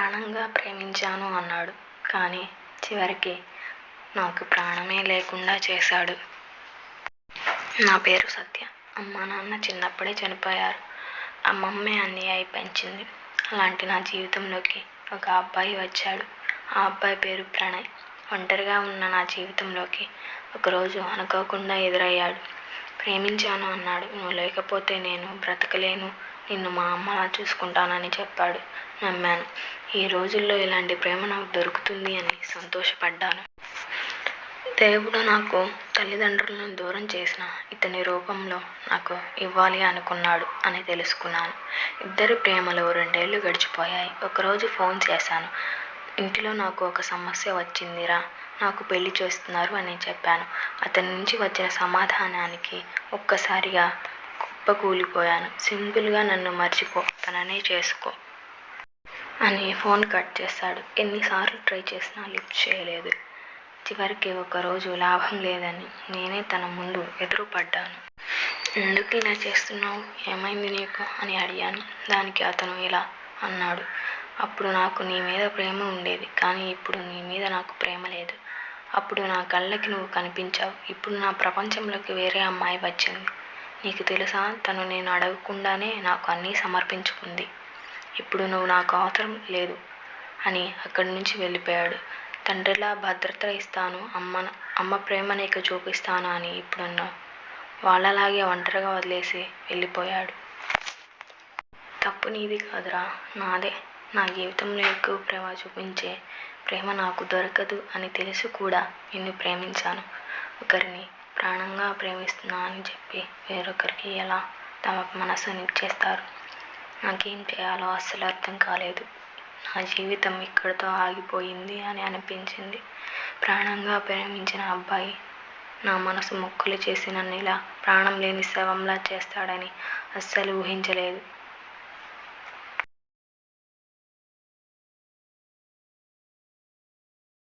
ప్రాణంగా ప్రేమించాను అన్నాడు. కానీ చివరికి నాకు ప్రాణమే లేకుండా చేశాడు. నా పేరు సత్య. అమ్మ నాన్న చిన్నప్పుడే చనిపోయారు. అమ్మమ్మే అన్నీ పెంచింది అలాంటి నా జీవితంలోకి ఒక అబ్బాయి వచ్చాడు. ఆ అబ్బాయి పేరు ప్రణయ్. ఒంటరిగా ఉన్న నా జీవితంలోకి ఒకరోజు అనుకోకుండా ఎదురయ్యాడు. ప్రేమించాను అన్నాడు. నువ్వు లేకపోతే నేను బ్రతకలేను. నిన్ను మా అమ్మలా చూసుకుంటానని చెప్పాడు. నమ్మాను. ఈ రోజుల్లో ఇలాంటి ప్రేమ నాకు దొరుకుతుంది అని సంతోషపడ్డాను. దేవుడు నాకు తల్లిదండ్రులను దూరం చేసిన ఇతని రూపంలో నాకు ఇవ్వాలి అనుకున్నాడు అని తెలుసుకున్నాను. ఇద్దరి ప్రేమలు రెండేళ్ళు గడిచిపోయాయి. ఒకరోజు ఫోన్ చేశాను. ఇంటిలో నాకు ఒక సమస్య వచ్చిందిరా. నాకు పెళ్ళి చేస్తున్నారు అని చెప్పాను. అతని నుంచి వచ్చిన సమాధానానికి ఒక్కసారిగా కుప్పకూలిపోయాను సింపుల్గా నన్ను మర్చిపో తననే చేసుకో అని ఫోన్ కట్ చేశాడు ఎన్నిసార్లు ట్రై చేసినా లిఫ్ట్ చేయలేదు. చివరికి ఒకరోజు లాభం లేదని నేనే తన ముందు ఎదురుపడ్డాను. ఎందుకు ఇలా చేస్తున్నావు? ఏమైంది నీకు? అని అడిగాను. దానికి అతను ఇలా అన్నాడు. అప్పుడు నాకు నీ మీద ప్రేమ ఉండేది కానీ ఇప్పుడు నీ మీద నాకు ప్రేమ లేదు. అప్పుడు నా కళ్ళకి నువ్వు కనిపించావు. ఇప్పుడు నా ప్రపంచంలోకి వేరే అమ్మాయి వచ్చింది. నీకు తెలుసా? తను నేను అడగకుండానే నాకు అన్నీ సమర్పించుకుంది. ఇప్పుడు నువ్వు నాకు అవసరం లేదు అని అక్కడి నుంచి వెళ్ళిపోయాడు. తండ్రిలా భద్రత ఇస్తాను అమ్మ అమ్మ ప్రేమ నీకు చూపిస్తాను అని ఇప్పుడు వాళ్ళలాగే ఒంటరిగా వదిలేసి వెళ్ళిపోయాడు. తప్పు నీది కాదురా నాదే. నా జీవితంలో ఎక్కువ ప్రేమ చూపించే ప్రేమ నాకు దొరకదు అని తెలిసి కూడా నిన్ను ప్రేమించాను. ఒకరిని ప్రాణంగా ప్రేమిస్తున్నా అని చెప్పి వేరొకరికి ఎలా తమ మనసుని ఇచ్చేస్తారు నాకేం చేయాలో అస్సలు అర్థం కాలేదు. నా జీవితం ఇక్కడితో ఆగిపోయింది అని అనిపించింది. ప్రాణంగా ప్రేమించిన అబ్బాయి నా మనసు మొక్కులు చేసి నన్ను ఇలా ప్రాణం లేని శవంలా చేస్తాడని అస్సలు ఊహించలేదు.